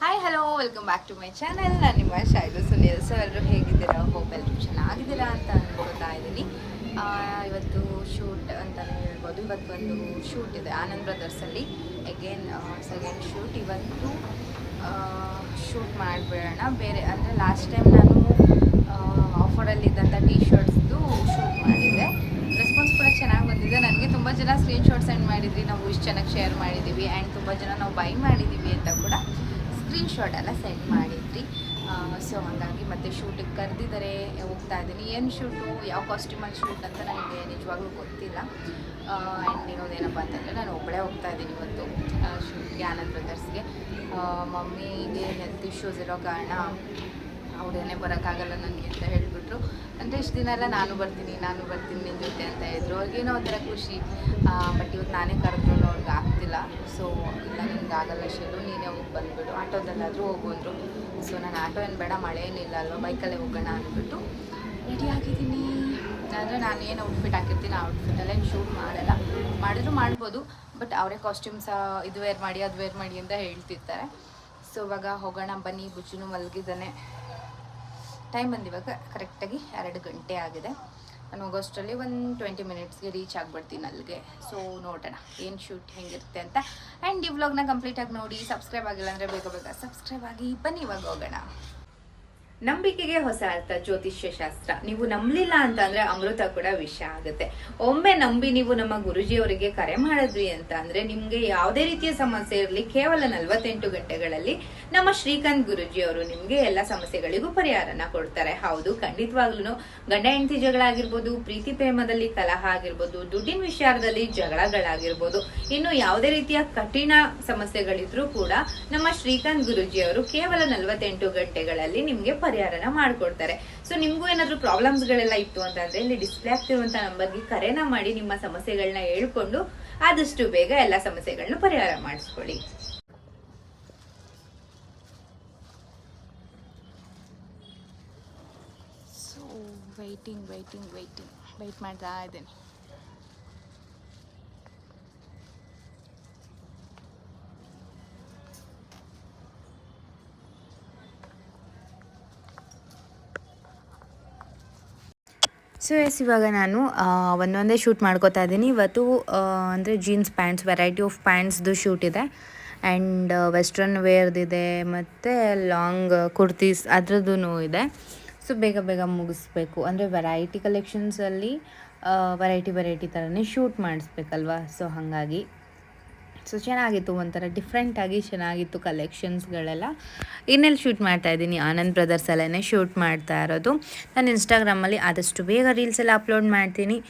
Hi hello welcome back to my channel ನಾನು ನಿಮ್ಮ ಶಾಯ್ದು Sunil. So ಎಲ್ಲರೂ ಹೇಗಿದ್ದೀರಾ? ಹೋಪ್ ಎಲ್ಲರೂ ಚೆನ್ನಾಗಿದ್ದೀರಾ ಅಂತ ಅನ್ಕೋತಾ ಇದ್ದೀನಿ. ಇವತ್ತು ಶೂಟ್ ಅಂತಲೇ ಹೇಳ್ಬೋದು. ಇವತ್ತು ಒಂದು ಶೂಟ್ ಇದೆ ಆನಂದ್ ಬ್ರದರ್ಸಲ್ಲಿ ಅಗೇನ್ ಸೆಕೆಂಡ್ ಶೂಟ್ ಇವತ್ತು ಶೂಟ್ ಮಾಡಿಬಿಡೋಣ. ಬೇರೆ, ಅಂದರೆ ಲಾಸ್ಟ್ ಟೈಮ್ ನಾನು ಆಫರಲ್ಲಿದ್ದಂಥ ಟೀ ಶರ್ಟ್ಸ್ದು ಶೂಟ್ ಮಾಡಿದ್ದೆ. ರೆಸ್ಪಾನ್ಸ್ ಕೂಡ ಚೆನ್ನಾಗಿ ಬಂದಿದೆ. ನನಗೆ ತುಂಬ ಜನ ಸ್ಕ್ರೀನ್ಶಾಟ್ ಸೆಂಡ್ ಮಾಡಿದ್ವಿ ನಾವು ಇಷ್ಟು ಚೆನ್ನಾಗಿ ಶೇರ್ ಮಾಡಿದ್ದೀವಿ. ಆ್ಯಂಡ್ ತುಂಬ ಜನ ನಾವು ಬೈ ಮಾಡಿದ್ದೀವಿ ಅಂತ ಕೂಡ. ಸ್ಕ್ರೀನ್ಶಾಟ್ ಎಲ್ಲ ಸೆಂಡ್ ಮಾಡಿದ್ರಿ. ಸೊ ಹಾಗಾಗಿ ಮತ್ತೆ ಶೂಟಿಗೆ ಕರೆದಿದ್ದಾರೆ ಹೋಗ್ತಾ ಇದ್ದೀನಿ. ಏನು ಶೂಟು ಯಾವ ಕಾಸ್ಟ್ಯೂಮಲ್ಲಿ ಶೂಟ್ ಅಂತ ನನಗೆ ನಿಜವಾಗ್ಲೂ ಗೊತ್ತಿಲ್ಲ. ಆ್ಯಂಡ್ ಇನ್ನೊಂದೇನಪ್ಪ ಅಂತಂದರೆ ನಾನು ಒಬ್ಬಳೇ ಹೋಗ್ತಾ ಇದ್ದೀನಿ ಇವತ್ತು ಶೂಟ್ಗೆ ಆನಂದ್ ಬ್ರದರ್ಸ್ಗೆ ಮಮ್ಮಿಗೆ ಹೆಲ್ತ್ ಇಶ್ಯೂಸ್ ಇರೋ ಕಾರಣ ಅವ್ರೇನೇ ಬರೋಕ್ಕಾಗಲ್ಲ ನನಗೆ ಅಂತ ಹೇಳಿಬಿಟ್ರು. ಅಂದರೆ ಇಷ್ಟು ದಿನ ಎಲ್ಲ ನಾನು ಬರ್ತೀನಿ ನಾನು ಬರ್ತೀನಿ ನಿನ್ನ ಜೊತೆ ಅಂತ ಇದ್ರು. ಅವ್ರಿಗೇನೋ ಒಂಥರ ಖುಷಿ. ಬಟ್ ಇವತ್ತು ನಾನೇ ಕರೆದ್ರು ಅವ್ರಿಗೆ ಆಗ್ತಿಲ್ಲ. ಸೊ ಇಲ್ಲ ನಿಮ್ಗೆ ಆಗಲ್ಲ ಶೆಲ್ಲು ನೀನೇ ಹೋಗಿ ಬಂದುಬಿಡು. ಆಟೋದಲ್ಲಾದರೂ ಹೋಗು ಅಂದರು. ಸೊ ನಾನು ಆಟೋ ಏನು ಬೇಡ, ಮಳೆ ಏನಿಲ್ಲ ಅಲ್ವಾ, ಬೈಕಲ್ಲೇ ಹೋಗೋಣ ಅಂದ್ಬಿಟ್ಟು ರೆಡಿ ಆಗಿದ್ದೀನಿ. ಅಂದರೆ ನಾನು ಏನು ಔಟ್ಫಿಟ್ ಹಾಕಿರ್ತೀನಿ, ಆ ಶೂಟ್ ಮಾಡಲ್ಲ. ಮಾಡಿದ್ರು ಮಾಡ್ಬೋದು ಬಟ್ ಅವರೇ ಕಾಸ್ಟ್ಯೂಮ್ಸ ಇದು ವೇರ್ ಮಾಡಿ, ಅದು ವೇರ್ ಮಾಡಿ ಅಂತ ಹೇಳ್ತಿರ್ತಾರೆ. ಸೊ ಇವಾಗ ಹೋಗೋಣ ಬನ್ನಿ, ಬುಜ್ಜುನು ಮಲಗಿದ್ದಾನೆ. ಟೈಮ್ ಬಂದಿವಾಗ ಕರೆಕ್ಟಾಗಿ ಎರಡು ಗಂಟೆ ಆಗಿದೆ. ನಾನು ಹೋಗೋಷ್ಟರಲ್ಲಿ ಒಂದು ಟ್ವೆಂಟಿ ಮಿನಿಟ್ಸ್ಗೆ ರೀಚ್ ಆಗಿಬಿಡ್ತೀನಿ ಅಲ್ಲಿಗೆ. ಸೊ ನೋಡೋಣ. ಏನು ಶೂಟ್ ಹೆಂಗಿರುತ್ತೆ ಅಂತ. ಆ್ಯಂಡ್ ಈ ವ್ಲಾಗ್ನ ಕಂಪ್ಲೀಟಾಗಿ ನೋಡಿ ಸಬ್ಸ್ಕ್ರೈಬ್ ಆಗಿಲ್ಲ ಅಂದರೆ ಬೇಗ ಬೇಗ ಸಬ್ಸ್ಕ್ರೈಬ್ ಆಗಿ ಬನ್ನಿ ಇವಾಗ ಹೋಗೋಣ. ನಂಬಿಕೆಗೆ ಹೊಸ ಅರ್ಥ, ಜ್ಯೋತಿಷ್ಯ ಶಾಸ್ತ್ರ. ನೀವು ನಂಬಲಿಲ್ಲ ಅಂತ ಅಂದ್ರೆ ಅಮೃತ ಕೂಡ ವಿಷ ಆಗುತ್ತೆ. ಒಮ್ಮೆ ನಂಬಿ ನೀವು ನಮ್ಮ ಗುರುಜಿಯವರಿಗೆ ಕರೆ ಮಾಡಿದ್ವಿ ಅಂತ ಅಂದ್ರೆ ನಿಮ್ಗೆ ಯಾವುದೇ ರೀತಿಯ ಸಮಸ್ಯೆ ಇರಲಿ, ಕೇವಲ ನಲವತ್ತೆಂಟು ಗಂಟೆಗಳಲ್ಲಿ ನಮ್ಮ ಶ್ರೀಕಾಂತ್ ಗುರುಜಿ ಅವರು ನಿಮ್ಗೆ ಎಲ್ಲ ಸಮಸ್ಯೆಗಳಿಗೂ ಪರಿಹಾರನ ಕೊಡ್ತಾರೆ. ಹೌದು ಖಂಡಿತವಾಗ್ಲೂ ಗಂಡ ಹೆಂಡತಿ ಜಗಳ ಆಗಿರ್ಬೋದು ಪ್ರೀತಿ ಪ್ರೇಮದಲ್ಲಿ ಕಲಹ ಆಗಿರ್ಬೋದು, ದುಡ್ಡಿನ ವಿಚಾರದಲ್ಲಿ ಜಗಳಗಳಾಗಿರ್ಬೋದು, ಇನ್ನು ಯಾವುದೇ ರೀತಿಯ ಕಠಿಣ ಸಮಸ್ಯೆಗಳಿದ್ರೂ ಕೂಡ ನಮ್ಮ ಶ್ರೀಕಾಂತ್ ಗುರುಜಿ ಅವರು ಕೇವಲ ನಲವತ್ತೆಂಟು ಗಂಟೆಗಳಲ್ಲಿ ನಿಮ್ಗೆ ಪರಿಹಾರನ ಮಾಡ್ಕೊಡ್ತಾರೆ. ಸೊ ನಿಮ್ಗೂ ಏನಾದ್ರೂ ಪ್ರಾಬ್ಲಮ್ಸ್ ಗಳೆಲ್ಲ ಇತ್ತು ಅಂತಂದ್ರೆ ಇಲ್ಲಿ ಡಿಸ್ಪ್ಲೇ ಆಗ್ತಿರುವಂತ ನಂಬರ್ಗೆ ಕರೆನ ಮಾಡಿ ನಿಮ್ಮ ಸಮಸ್ಯೆಗಳನ್ನ ಹೇಳ್ಕೊಂಡು ಆದಷ್ಟು ಬೇಗ ಎಲ್ಲ ಸಮಸ್ಯೆಗಳನ್ನ ಪರಿಹಾರ ಮಾಡಿಸ್ಕೊಳ್ಳಿ. So waiting waiting waiting wait ಮಾಡ್ತಾ ಇದ್ದೀನಿ. ಸೊ ಎಸ್ ಇವಾಗ ನಾನು ಒಂದೊಂದೇ ಶೂಟ್ ಮಾಡ್ಕೋತಾ ಇದ್ದೀನಿ. ಇವತ್ತು ಅಂದರೆ ಜೀನ್ಸ್ ಪ್ಯಾಂಟ್ಸ್ ವೆರೈಟಿ ಆಫ್ ಪ್ಯಾಂಟ್ಸ್ದು ಶೂಟ್ ಇದೆ. ಆ್ಯಂಡ್ ವೆಸ್ಟ್ರನ್ ವೇರ್ದಿದೆ ಮತ್ತು ಲಾಂಗ್ ಕುರ್ತೀಸ್ ಅದ್ರದ್ದು ಇದೆ. ಸೊ ಬೇಗ ಬೇಗ ಮುಗಿಸ್ಬೇಕು. ಅಂದರೆ ವೆರೈಟಿ ಕಲೆಕ್ಷನ್ಸಲ್ಲಿ ವೆರೈಟಿ ವೆರೈಟಿ ಥರನೇ ಶೂಟ್ ಮಾಡಿಸ್ಬೇಕಲ್ವಾ? ಸೊ ಹಾಗಾಗಿ. ಸೊ, ಚೆನ್ನಾಗಿತ್ತು ಒಂಥರ ಡಿಫ್ರೆಂಟಾಗಿ ಚೆನ್ನಾಗಿತ್ತು ಕಲೆಕ್ಷನ್ಸ್ಗಳೆಲ್ಲ ಇನ್ನೆಲ್ಲಿ ಶೂಟ್ ಮಾಡ್ತಾ ಇದ್ದೀನಿ? ಆನಂದ್ ಬ್ರದರ್ಸ್ ಅಲ್ಲೇ ಶೂಟ್ ಮಾಡ್ತಾ ಇರೋದು. ನಾನು ಇನ್ಸ್ಟಾಗ್ರಾಮಲ್ಲಿ ಆದಷ್ಟು ಬೇಗ ರೀಲ್ಸ್ ಎಲ್ಲ ಅಪ್ಲೋಡ್ ಮಾಡ್ತೀನಿ.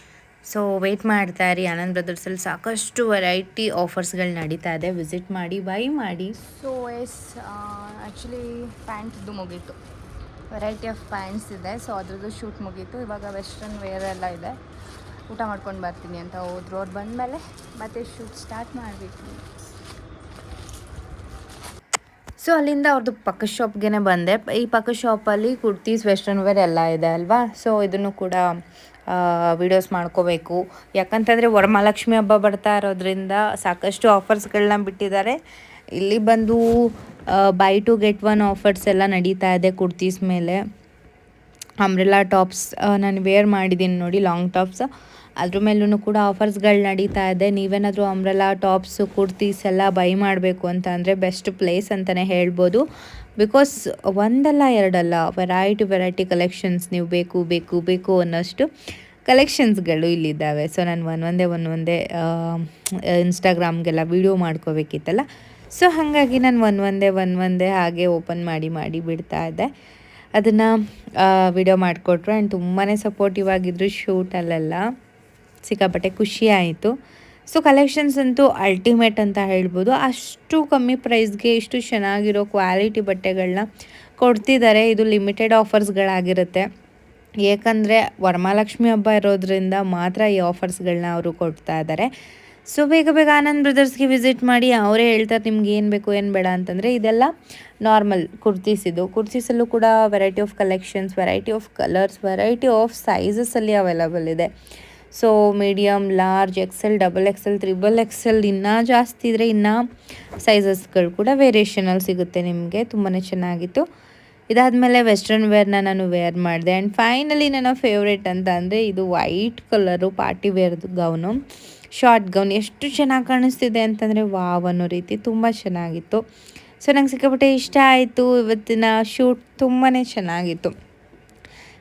ಸೊ ವೆಯ್ಟ್ ಮಾಡ್ತಾ ಇರಿ. ಆನಂದ್ ಬ್ರದರ್ಸಲ್ಲಿ ಸಾಕಷ್ಟು ವೆರೈಟಿ ಆಫರ್ಸ್ಗಳು ನಡೀತಾ ಇದೆ. ವಿಸಿಟ್ ಮಾಡಿ ಬೈ ಮಾಡಿ. ಸೊ ಎಸ್ ಆ್ಯಕ್ಚುಲಿ ಪ್ಯಾಂಟ್ದು ಮುಗೀತು. ವೆರೈಟಿ ಆಫ್ ಪ್ಯಾಂಟ್ಸ್ ಇದೆ. ಸೊ ಅದ್ರದ್ದು ಶೂಟ್ ಮುಗೀತು. ಇವಾಗ ವೆಸ್ಟರ್ನ್ ವೇರ್ ಎಲ್ಲ ಇದೆ. ಊಟ ಮಾಡ್ಕೊಂಡು ಬರ್ತೀನಿ ಅಂತ ಹೋದ್ರು. ಅವ್ರು ಬಂದಮೇಲೆ ಮತ್ತೆ ಶೂಟ್ ಸ್ಟಾರ್ಟ್ ಮಾಡಬೇಕು. ಸೊ ಅಲ್ಲಿಂದ ಅವ್ರದ್ದು ಪಕ್ಕ ಶಾಪ್ಗೆ ಬಂದೆ. ಈ ಪಕ್ಕ ಶಾಪಲ್ಲಿ ಕುರ್ತೀಸ್ ವೆಸ್ಟರ್ನ್ ವೇರ್ ಎಲ್ಲ ಇದೆ ಅಲ್ವಾ? ಸೊ ಇದನ್ನು ಕೂಡ ವಿಡಿಯೋಸ್ ಮಾಡ್ಕೋಬೇಕು. ಯಾಕಂತಂದರೆ ವರಮಹಾಲಕ್ಷ್ಮಿ ಹಬ್ಬ ಬರ್ತಾ ಇರೋದ್ರಿಂದ ಸಾಕಷ್ಟು ಆಫರ್ಸ್ಗಳನ್ನ ಬಿಟ್ಟಿದ್ದಾರೆ. ಇಲ್ಲಿ ಬಂದು buy two get one offers ಎಲ್ಲ ನಡೀತಾ ಇದೆ ಕುರ್ತೀಸ್ ಮೇಲೆ. ಅಂಬ್ರೆಲಾ ಟಾಪ್ಸ್ ನಾನು ವೇರ್ ಮಾಡಿದ್ದೀನಿ ನೋಡಿ ಲಾಂಗ್ ಟಾಪ್ಸ್ ಅದ್ರ ಮೇಲೂ ಕೂಡ ಆಫರ್ಸ್ಗಳು ನಡೀತಾ ಇದೆ. ನೀವೇನಾದರೂ ಅಂಬ್ರೆಲಾ ಟಾಪ್ಸು ಕುರ್ತೀಸ್ ಎಲ್ಲ ಬೈ ಮಾಡಬೇಕು ಅಂತ ಅಂದರೆ ಬೆಸ್ಟ್ ಪ್ಲೇಸ್ ಅಂತಲೇ ಹೇಳ್ಬೋದು. ಬಿಕಾಸ್ ಒಂದಲ್ಲ, ಎರಡಲ್ಲ ವೆರೈಟಿ ವೆರೈಟಿ ಕಲೆಕ್ಷನ್ಸ್ ನೀವು ಬೇಕು ಬೇಕು ಬೇಕು ಅನ್ನೋಷ್ಟು ಕಲೆಕ್ಷನ್ಸ್ಗಳು ಇಲ್ಲಿದ್ದಾವೆ. ಸೊ ನಾನು ಒಂದೊಂದೇ ಒಂದೊಂದೇ ಇನ್ಸ್ಟಾಗ್ರಾಮ್ಗೆಲ್ಲ ವೀಡಿಯೋ ಮಾಡ್ಕೋಬೇಕಿತ್ತಲ್ಲ. ಸೊ ಹಾಗಾಗಿ ನಾನು ಒಂದೊಂದೇ ಒಂದೊಂದೇ ಹಾಗೆ ಓಪನ್ ಮಾಡಿ ಮಾಡಿ ಬಿಡ್ತಾ ಇದ್ದೆ. ಅದನ್ನು ವಿಡಿಯೋ ಮಾಡಿಕೊಟ್ರು. ಆ್ಯಂಡ್ ತುಂಬಾ ಸಪೋರ್ಟಿವ್ ಆಗಿದ್ರು ಶೂಟಲ್ಲೆಲ್ಲ ಸಿಕ್ಕಾಪಟ್ಟೆ ಖುಷಿ ಆಯಿತು. ಸೊ ಕಲೆಕ್ಷನ್ಸ್ ಅಂತೂ ಅಲ್ಟಿಮೇಟ್ ಅಂತ ಹೇಳ್ಬೋದು. ಅಷ್ಟು ಕಮ್ಮಿ ಪ್ರೈಸ್ಗೆ ಇಷ್ಟು ಚೆನ್ನಾಗಿರೋ ಕ್ವಾಲಿಟಿ ಬಟ್ಟೆಗಳನ್ನ ಕೊಡ್ತಿದ್ದಾರೆ ಇದು ಲಿಮಿಟೆಡ್ ಆಫರ್ಸ್ಗಳಾಗಿರುತ್ತೆ ಏಕೆಂದರೆ ವರಮಹಾಲಕ್ಷ್ಮಿ ಹಬ್ಬ ಇರೋದ್ರಿಂದ ಮಾತ್ರ ಈ ಆಫರ್ಸ್ಗಳನ್ನ ಅವರು ಕೊಡ್ತಾ ಇದ್ದಾರೆ ಸೊ ಬೇಗ ಬೇಗ ಆನಂದ್ ಬ್ರದರ್ಸ್ಗೆ ವಿಸಿಟ್ ಮಾಡಿ ಅವರೇ ಹೇಳ್ತಾರೆ ನಿಮ್ಗೆ ಏನು ಬೇಕು, ಏನು ಬೇಡ ಅಂತಂದರೆ ಇದೆಲ್ಲ ನಾರ್ಮಲ್ ಕುರ್ತೀಸ್ ಇದು. ಕುರ್ತೀಸಲ್ಲೂ ಕೂಡ variety of collections variety of colours variety of ಸೈಜಸಲ್ಲಿ available ಇದೆ. So medium large XL double XL triple XL ಇನ್ನೂ ಜಾಸ್ತಿ ಇದ್ದರೆ ಇನ್ನೂ ಸೈಜಸ್ಗಳು ಕೂಡ ವೇರಿಯೇಷನಲ್ಲಿ ಸಿಗುತ್ತೆ ನಿಮಗೆ ತುಂಬಾ ಚೆನ್ನಾಗಿತ್ತು. ಇದಾದಮೇಲೆ ವೆಸ್ಟರ್ನ್ ವೇರ್ನ ನಾನು ವೇರ್ ಮಾಡಿದೆ. ಆ್ಯಂಡ್ ಫೈನಲಿ ನನ್ನ ಫೇವ್ರೇಟ್ ಅಂತ ಅಂದರೆ ಇದು ವೈಟ್ ಕಲರು ಪಾರ್ಟಿ ವೇರ್ದು ಗೌನು ಶಾರ್ಟ್ ಗೌನ್ ಎಷ್ಟು ಚೆನ್ನಾಗಿ ಕಾಣಿಸ್ತಿದೆ ಅಂತಂದರೆ ವಾವ್ ಅನ್ನೋ ರೀತಿ ತುಂಬ ಚೆನ್ನಾಗಿತ್ತು. ಸೊ ನಂಗೆ ಸಿಕ್ಕಾಪಟ್ಟೆ ಇಷ್ಟ ಆಯಿತು. ಇವತ್ತಿನ ಶೂಟ್ ತುಂಬಾ ಚೆನ್ನಾಗಿತ್ತು.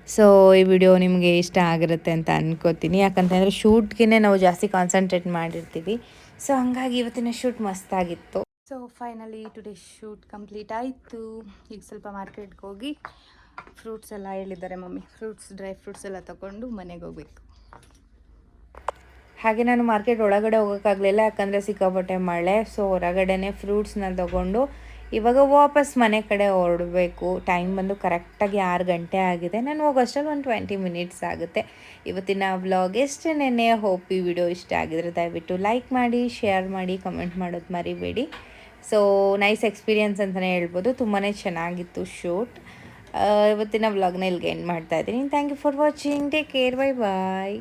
ಸೊ ಈ ವಿಡಿಯೋ ನಿಮಗೆ ಇಷ್ಟ ಆಗಿರುತ್ತೆ ಅಂತ ಅನ್ಕೋತೀನಿ. ಯಾಕಂತಂದರೆ ಶೂಟ್ಗೆ ನಾವು ಜಾಸ್ತಿ ಕಾನ್ಸಂಟ್ರೇಟ್ ಮಾಡಿರ್ತೀವಿ. ಸೊ ಹಂಗಾಗಿ ಇವತ್ತಿನ shoot ಮಸ್ತಾಗಿತ್ತು so finally today shoot complete ಆಯಿತು. ಈಗ ಸ್ವಲ್ಪ ಮಾರ್ಕೆಟ್ಗೆ ಹೋಗಿ ಫ್ರೂಟ್ಸ್ ಎಲ್ಲ ಹೇಳಿದ್ದಾರೆ ಮಮ್ಮಿ. ಫ್ರೂಟ್ಸ್ ಡ್ರೈ ಫ್ರೂಟ್ಸ್ ಎಲ್ಲ ತಗೊಂಡು ಮನೆಗೆ ಹೋಗ್ಬೇಕು. ಹಾಗೆ ನಾನು ಮಾರ್ಕೆಟ್ ಒಳಗಡೆ ಹೋಗೋಕ್ಕಾಗಲಿಲ್ಲ, ಯಾಕಂದರೆ ಸಿಕ್ಕಾಪಟ್ಟೆ ಮಳೆ. ಸೊ ಹೊರಗಡೆನೆ ಫ್ರೂಟ್ಸ್ನ ತಗೊಂಡು ಇವಾಗ ವಾಪಸ್ ಮನೆ ಕಡೆ ಹೊರಡಬೇಕು. ಟೈಮ್ ಬಂದು ಕರೆಕ್ಟಾಗಿ ಆರು ಗಂಟೆ ಆಗಿದೆ. ನಾನು ಹೋಗೋಷ್ಟರಲ್ಲಿ ಒಂದು ಟ್ವೆಂಟಿ ಮಿನಿಟ್ಸ್ ಆಗುತ್ತೆ. ಇವತ್ತಿನ ವ್ಲಾಗ್ ಎಷ್ಟು ನೆನೆ ಹೋಪ್ ಈ ವಿಡಿಯೋ ಇಷ್ಟ ಆಗಿದ್ರೆ ದಯವಿಟ್ಟು ಲೈಕ್ ಮಾಡಿ ಶೇರ್ ಮಾಡಿ ಕಮೆಂಟ್ ಮಾಡೋದು ಮರಿಬೇಡಿ. ಸೊ ನೈಸ್ ಎಕ್ಸ್ಪೀರಿಯನ್ಸ್ ಅಂತಲೇ ಹೇಳ್ಬೋದು. ತುಂಬಾ ಚೆನ್ನಾಗಿತ್ತು ಶೂಟ್ ಇವತ್ತಿನ ವ್ಲಾಗ್ನ ಇಲ್ಲಿಗೆ ಎಂಡ್ ಮಾಡ್ತಾ ಇದ್ದೀನಿ. Thank you for watching take care bye bye